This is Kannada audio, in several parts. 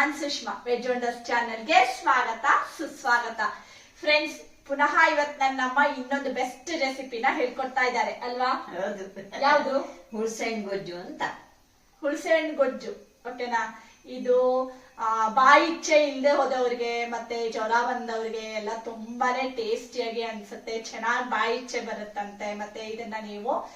ನಾನ್ ಸುಷ್ಮಾ ವೆಜ್ ವಂಡರ್ಸ್ ಚಾನೆಲ್ಗೆ ಸ್ವಾಗತ ಸುಸ್ವಾಗತ. ಫ್ರೆಂಡ್ಸ್ ಪುನಃ ಇವತ್ ನನ್ನಮ್ಮ ಇನ್ನೊಂದು ಬೆಸ್ಟ್ ರೆಸಿಪಿನ ಹೇಳ್ಕೊಡ್ತಾ ಇದ್ದಾರೆ ಅಲ್ವಾ? ಹೌದು. ಯಾವ್ದು? ಹುಳ್ಸೆಹಣ್ಣು ಗೊಜ್ಜು ಅಂತ. ಹುಣಸೆಹಣ್ಣು ಗೊಜ್ಜು ಓಕೆನಾ ಇದು ಆ, ಬಾಯಿ ಇಚ್ಛೆ ಇಲ್ಲದೆ ಹೋದವ್ರಿಗೆ ಮತ್ತೆ ಜ್ವರ ಬಂದವ್ರಿಗೆ ಎಲ್ಲ ತುಂಬಾನೇ ಟೇಸ್ಟಿಯಾಗಿ ಅನ್ಸುತ್ತೆ. ಚೆನ್ನಾಗಿ ಬಾಯಿ ಇಚ್ಛೆ ಬರುತ್ತಂತೆ. ಮತ್ತೆ ಇದನ್ನ ನೀವು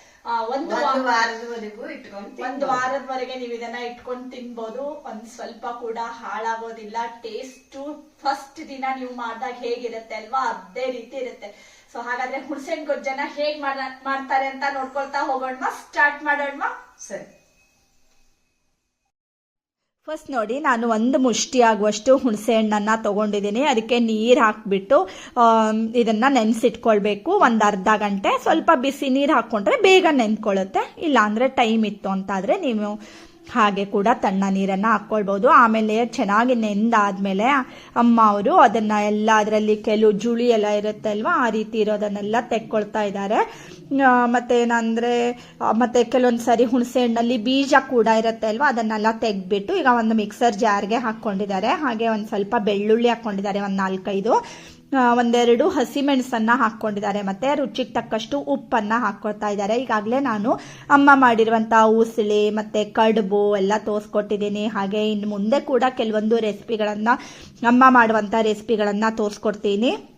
ಒಂದು ವಾರದವರೆಗೂ ಇಟ್ಕೊಂಡು ಒಂದು ವಾರದವರೆಗೆ ನೀವು ಇದನ್ನ ಇಟ್ಕೊಂಡು ತಿನ್ಬೋದು. ಒಂದ್ ಸ್ವಲ್ಪ ಕೂಡ ಹಾಳಾಗೋದಿಲ್ಲ. ಟೇಸ್ಟು ಫಸ್ಟ್ ದಿನ ನೀವು ಮಾಡಿದಾಗ ಹೇಗಿರುತ್ತೆ ಅಲ್ವಾ? ಅದೇ ರೀತಿ ಇರುತ್ತೆ. ಸೊ ಹಾಗಾದ್ರೆ ಹುಣಸೆಹಣ್ಣು ಗೊಜ್ಜನ್ನ ಹೇಗ್ ಮಾಡ- ಮಾಡ್ತಾರೆ ಅಂತ ನೋಡ್ಕೊಳ್ತಾ ಹೋಗೋಣ ಸ್ಟಾರ್ಟ್ ಮಾಡೋಣ ಸರಿ. ಫಸ್ಟ್ ನೋಡಿ, ನಾನು ಒಂದು ಮುಷ್ಟಿ ಆಗುವಷ್ಟು ಹುಣಸೆ ಹಣ್ಣನ್ನು ತಗೊಂಡಿದ್ದೀನಿ. ಅದಕ್ಕೆ ನೀರು ಹಾಕಿಬಿಟ್ಟು ಇದನ್ನು ನೆನೆಸಿಟ್ಕೊಳ್ಬೇಕು. ಒಂದು ಅರ್ಧ ಗಂಟೆ. ಸ್ವಲ್ಪ ಬಿಸಿ ನೀರು ಹಾಕ್ಕೊಂಡ್ರೆ ಬೇಗ ನೆನ್ಕೊಳ್ಳುತ್ತೆ ಇಲ್ಲಾಂದರೆ ಟೈಮ್ ಇತ್ತು ಅಂತಾದರೆ ನೀವು ಹಾಗೆ ಕೂಡ ತಣ್ಣ ನೀರನ್ನ ಹಾಕ್ಕೊಳ್ಬೋದು. ಆಮೇಲೆ ಚೆನ್ನಾಗಿ ನೆಂದಾದ್ಮೇಲೆ ಅಮ್ಮ ಅವರು ಅದನ್ನ ಎಲ್ಲ ಅದರಲ್ಲಿ ಕೆಲವು ಜುಳಿ ಎಲ್ಲ ಇರುತ್ತೆ ಅಲ್ವಾ ಆ ರೀತಿ ಇರೋದನ್ನೆಲ್ಲ ತೆಕ್ಕೊಳ್ತಾ ಇದ್ದಾರೆ. ಆ, ಮತ್ತೆ ಏನಂದ್ರೆ ಮತ್ತೆ ಕೆಲವೊಂದು ಸರಿ ಹುಣಸೆ ಹಣ್ಣಲ್ಲಿ ಬೀಜ ಕೂಡ ಇರುತ್ತೆ ಅಲ್ವಾ ಅದನ್ನೆಲ್ಲ ತೆಗ್ದ್ಬಿಟ್ಟು ಈಗ ಒಂದು ಮಿಕ್ಸರ್ ಜಾರ್ಗೆ ಹಾಕೊಂಡಿದ್ದಾರೆ ಹಾಗೆ ಒಂದು ಸ್ವಲ್ಪ ಬೆಳ್ಳುಳ್ಳಿ ಹಾಕೊಂಡಿದ್ದಾರೆ ಒಂದು ನಾಲ್ಕೈದು. ಒಂದೆರಡು ಹಸಿಮೆಣಸನ್ನ ಹಾಕೊಂಡಿದ್ದಾರೆ ಮತ್ತೆ ರುಚಿಗೆ ತಕ್ಕಷ್ಟು ಉಪ್ಪನ್ನ ಹಾಕೊಳ್ತಾ ಇದ್ದಾರೆ. ಈಗಾಗಲೇ ನಾನು ಅಮ್ಮ ಮಾಡಿರುವಂಥ ಉಸಿಳಿ, ಮತ್ತೆ ಕಡುಬು ಎಲ್ಲ ತೋರಿಸ್ಕೊಟ್ಟಿದ್ದೀನಿ. ಹಾಗೆ ಇನ್ನು ಮುಂದೆ ಕೂಡ ಕೆಲವೊಂದು ರೆಸಿಪಿಗಳನ್ನ ಅಮ್ಮ ಮಾಡುವಂತ ರೆಸಿಪಿಗಳನ್ನ ತೋರಿಸ್ಕೊಡ್ತೀನಿ.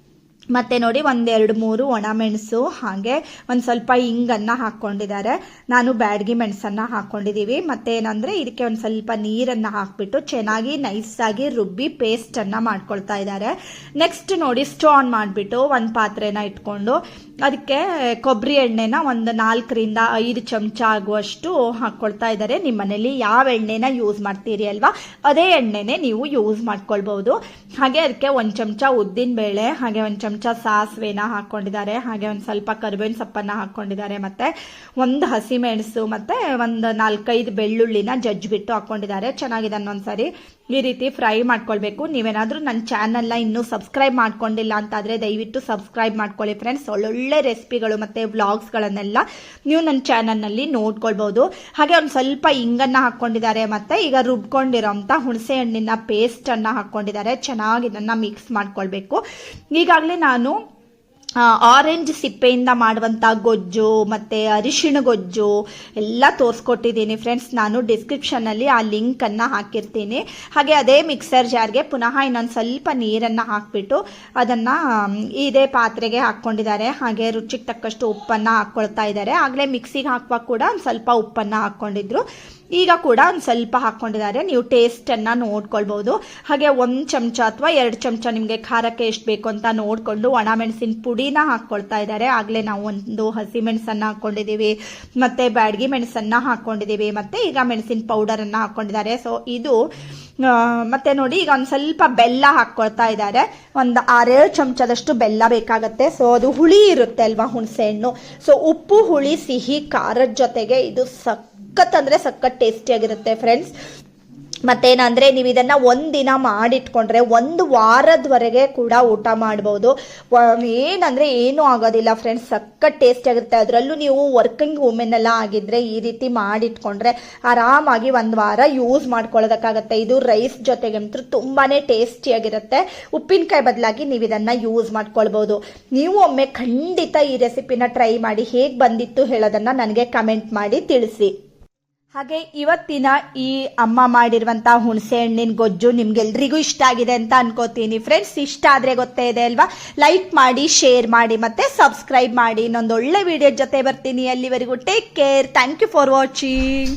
ಮತ್ತೆ ನೋಡಿ ಒಂದೆರಡು ಮೂರು ಒಣಮೆಣಸು ಹಾಗೆ ಒಂದು ಸ್ವಲ್ಪ ಹಿಂಗನ್ನ ಹಾಕ್ಕೊಂಡಿದ್ದಾರೆ. ನಾನು ಬ್ಯಾಡ್ಗಿ ಮೆಣಸನ್ನ ಹಾಕ್ಕೊಂಡಿದ್ದೀವಿ ಮತ್ತೆ ಏನಂದ್ರೆ ಇದಕ್ಕೆ ಒಂದು ಸ್ವಲ್ಪ ನೀರನ್ನ ಹಾಕ್ಬಿಟ್ಟು ಚೆನ್ನಾಗಿ ನೈಸಾಗಿ ರುಬ್ಬಿ ಪೇಸ್ಟನ್ನು ಮಾಡ್ಕೊಳ್ತಾ ಇದ್ದಾರೆ. ನೆಕ್ಸ್ಟ್ ನೋಡಿ ಸ್ಟೋ ಆನ್ ಮಾಡಿಬಿಟ್ಟು ಒಂದು ಪಾತ್ರೆನ ಇಟ್ಕೊಂಡು ಅದಕ್ಕೆ ಕೊಬ್ಬರಿ ಎಣ್ಣೆನ ಒಂದು ನಾಲ್ಕರಿಂದ ಐದು ಚಮಚ ಆಗುವಷ್ಟು ಹಾಕ್ಕೊಳ್ತಾ ಇದ್ದಾರೆ. ನಿಮ್ಮ ಮನೇಲಿ ಯಾವ ಎಣ್ಣೆನ ಯೂಸ್ ಮಾಡ್ತೀರಿ ಅಲ್ವಾ? ಅದೇ ಎಣ್ಣೆನೇ ನೀವು ಯೂಸ್ ಮಾಡ್ಕೊಳ್ಬಹುದು. ಹಾಗೆ ಅದಕ್ಕೆ ಒಂದು ಚಮಚ ಉದ್ದಿನ ಬೇಳೆ ಹಾಗೆ ಒಂದು ಚಮಚ ಸಾಸಿವೆನ ಹಾಕೊಂಡಿದ್ದಾರೆ, ಹಾಗೆ ಒಂದು ಸ್ವಲ್ಪ ಕರಿಬೇವಿನ ಸೊಪ್ಪನ್ನ ಹಾಕೊಂಡಿದ್ದಾರೆ, ಮತ್ತೆ ಒಂದು ಹಸಿಮೆಣಸು, ಮತ್ತೆ ಒಂದು ನಾಲ್ಕೈದು ಬೆಳ್ಳುಳ್ಳಿನ ಜಜ್ಜಿಬಿಟ್ಟು ಹಾಕೊಂಡಿದ್ದಾರೆ. ಚೆನ್ನಾಗಿದೆ ಒಂದ್ಸರಿ ಈ ರೀತಿ ಫ್ರೈ ಮಾಡ್ಕೊಳ್ಬೇಕು. ನೀವೇನಾದ್ರೂ ನನ್ನ ಚಾನಲ್ನ ಇನ್ನೂ ಸಬ್ಸ್ಕ್ರೈಬ್ ಮಾಡ್ಕೊಂಡಿಲ್ಲ ಅಂತಾದ್ರೆ ದಯವಿಟ್ಟು ಸಬ್ಸ್ಕ್ರೈಬ್ ಮಾಡ್ಕೊಳ್ಳಿ ಫ್ರೆಂಡ್ಸ್. ಒಳ್ಳೊಳ್ಳೆ ರೆಸಿಪಿಗಳು ಮತ್ತೆ ವ್ಲಾಗ್ಸ್ಗಳನ್ನೆಲ್ಲ ನೀವು ನನ್ನ ಚಾನಲ್ನಲ್ಲಿ ನೋಡ್ಕೊಳ್ಬಹುದು ಹಾಗೆ ಒಂದು ಸ್ವಲ್ಪ ಇಂಗನ್ನ ಹಾಕೊಂಡಿದ್ದಾರೆ, ಮತ್ತೆ ಈಗ ರುಬ್ಕೊಂಡಿರೋಂಥ ಹುಣಸೆ ಹಣ್ಣಿನ ಪೇಸ್ಟ್ ಅನ್ನ ಹಾಕೊಂಡಿದ್ದಾರೆ. ಚೆನ್ನಾಗಿ ಇದನ್ನ ಮಿಕ್ಸ್ ಮಾಡ್ಕೊಳ್ಬೇಕು. ಈಗಾಗಲೇ ನಾನು ಆರೆಂಜ್ ಸಿಪ್ಪೆಯಿಂದ ಮಾಡುವಂಥ ಗೊಜ್ಜು, ಮತ್ತು ಅರಿಶಿಣ ಗೊಜ್ಜು ಎಲ್ಲ ತೋರಿಸ್ಕೊಟ್ಟಿದ್ದೀನಿ. ಫ್ರೆಂಡ್ಸ್ ನಾನು ಡಿಸ್ಕ್ರಿಪ್ಷನಲ್ಲಿ ಆ ಲಿಂಕನ್ನು ಹಾಕಿರ್ತೀನಿ. ಹಾಗೆ ಅದೇ ಮಿಕ್ಸರ್ ಜಾರ್ಗೆ ಪುನಃ ಇನ್ನೊಂದು ಸ್ವಲ್ಪ ನೀರನ್ನು ಹಾಕ್ಬಿಟ್ಟು ಅದನ್ನು ಇದೇ ಪಾತ್ರೆಗೆ ಹಾಕ್ಕೊಂಡಿದ್ದಾರೆ. ಹಾಗೆ ರುಚಿಗೆ ತಕ್ಕಷ್ಟು ಉಪ್ಪನ್ನು ಹಾಕ್ಕೊಳ್ತಾ ಇದ್ದಾರೆ. ಆಗಲೇ ಮಿಕ್ಸಿಗೆ ಹಾಕುವಾಗ ಕೂಡ ಒಂದು ಸ್ವಲ್ಪ ಉಪ್ಪನ್ನು ಹಾಕ್ಕೊಂಡಿದ್ರು. ಈಗ ಕೂಡ ಒಂದು ಸ್ವಲ್ಪ ಹಾಕ್ಕೊಂಡಿದ್ದಾರೆ ನೀವು ಟೇಸ್ಟನ್ನು ನೋಡ್ಕೊಳ್ಬೋದು. ಹಾಗೆ ಒಂದು ಚಮಚ ಅಥವಾ ಎರಡು ಚಮಚ ನಿಮಗೆ ಖಾರಕ್ಕೆ ಎಷ್ಟು ಬೇಕು ಅಂತ ನೋಡಿಕೊಂಡು ಒಣ ಮೆಣಸಿನ ಪುಡಿನ ಹಾಕ್ಕೊಳ್ತಾ ಇದ್ದಾರೆ. ಆಗಲೇ ನಾವು ಒಂದು ಹಸಿ ಮೆಣಸನ್ನ ಹಾಕ್ಕೊಂಡಿದ್ದೀವಿ ಮತ್ತು ಬ್ಯಾಡಗಿ ಮೆಣಸನ್ನು ಹಾಕ್ಕೊಂಡಿದ್ದೀವಿ ಮತ್ತು ಈಗ ಮೆಣಸಿನ ಪೌಡರನ್ನು ಹಾಕ್ಕೊಂಡಿದ್ದಾರೆ ಸೊ ಇದು ಮತ್ತೆ ನೋಡಿ ಈಗ ಒಂದು ಸ್ವಲ್ಪ ಬೆಲ್ಲ ಹಾಕ್ಕೊಳ್ತಾ ಇದ್ದಾರೆ. ಒಂದು ಆರೇಳು ಚಮಚದಷ್ಟು ಬೆಲ್ಲ ಬೇಕಾಗತ್ತೆ. ಸೊ ಅದು ಹುಳಿ ಇರುತ್ತೆ ಅಲ್ವಾ ಹುಣಸೆ ಹಣ್ಣು. ಸೊ ಉಪ್ಪು, ಹುಳಿ, ಸಿಹಿ, ಖಾರದ ಜೊತೆಗೆ ಇದು ಸಖತ್ ಅಂದ್ರೆ ಸಖತ್ ಟೇಸ್ಟಿಯಾಗಿರುತ್ತೆ ಫ್ರೆಂಡ್ಸ್ ಮತ್ತೇನಂದ್ರೆ ನೀವು ಇದನ್ನ ಒಂದಿನ ಮಾಡಿಟ್ಕೊಂಡ್ರೆ ಒಂದು ವಾರದವರೆಗೆ ಕೂಡ ಊಟ ಮಾಡ್ಬೋದು. ಏನಂದ್ರೆ ಏನೂ ಆಗೋದಿಲ್ಲ ಫ್ರೆಂಡ್ಸ್ ಸಖತ್ ಟೇಸ್ಟ್ ಆಗಿರುತ್ತೆ. ಅದರಲ್ಲೂ ನೀವು ವರ್ಕಿಂಗ್ ವುಮೆನ್ ಎಲ್ಲ ಆಗಿದ್ರೆ ಈ ರೀತಿ ಮಾಡಿಟ್ಕೊಂಡ್ರೆ ಆರಾಮಾಗಿ ಒಂದು ವಾರ ಯೂಸ್ ಮಾಡ್ಕೊಳ್ಳೋದಕ್ಕಾಗತ್ತೆ ಇದು ರೈಸ್ ಜೊತೆಗಂತೂ ತುಂಬಾನೇ ಟೇಸ್ಟಿಯಾಗಿರುತ್ತೆ ಉಪ್ಪಿನಕಾಯಿ ಬದಲಾಗಿ ನೀವು ಇದನ್ನ ಯೂಸ್ ಮಾಡ್ಕೊಳ್ಬಹುದು ನೀವು ಒಮ್ಮೆ ಖಂಡಿತ ಈ ರೆಸಿಪಿನ ಟ್ರೈ ಮಾಡಿ ಹೇಗೆ ಬಂದಿತ್ತು ಹೇಳೋದನ್ನ ನನಗೆ ಕಮೆಂಟ್ ಮಾಡಿ ತಿಳಿಸಿ. ಹಾಗೆ ಇವತ್ತಿನ ಈ ಅಮ್ಮ ಮಾಡಿರುವಂತ ಹುಣಸೆ ಹಣ್ಣಿನ ಗೊಜ್ಜು ನಿಮ್ಗೆಲ್ರಿಗೂ ಇಷ್ಟ ಆಗಿದೆ ಅಂತ ಅನ್ಕೋತೀನಿ. ಫ್ರೆಂಡ್ಸ್ ಇಷ್ಟ ಆದ್ರೆ ಗೊತ್ತೇ ಇದೆ ಅಲ್ವಾ? ಲೈಕ್ ಮಾಡಿ ಶೇರ್ ಮಾಡಿ ಮತ್ತೆ ಸಬ್ಸ್ಕ್ರೈಬ್ ಮಾಡಿ. ಇನ್ನೊಂದು ಒಳ್ಳೆ ವಿಡಿಯೋ ಜೊತೆ ಬರ್ತೀನಿ ಅಲ್ಲಿವರೆಗೂ. Take care thank you for watching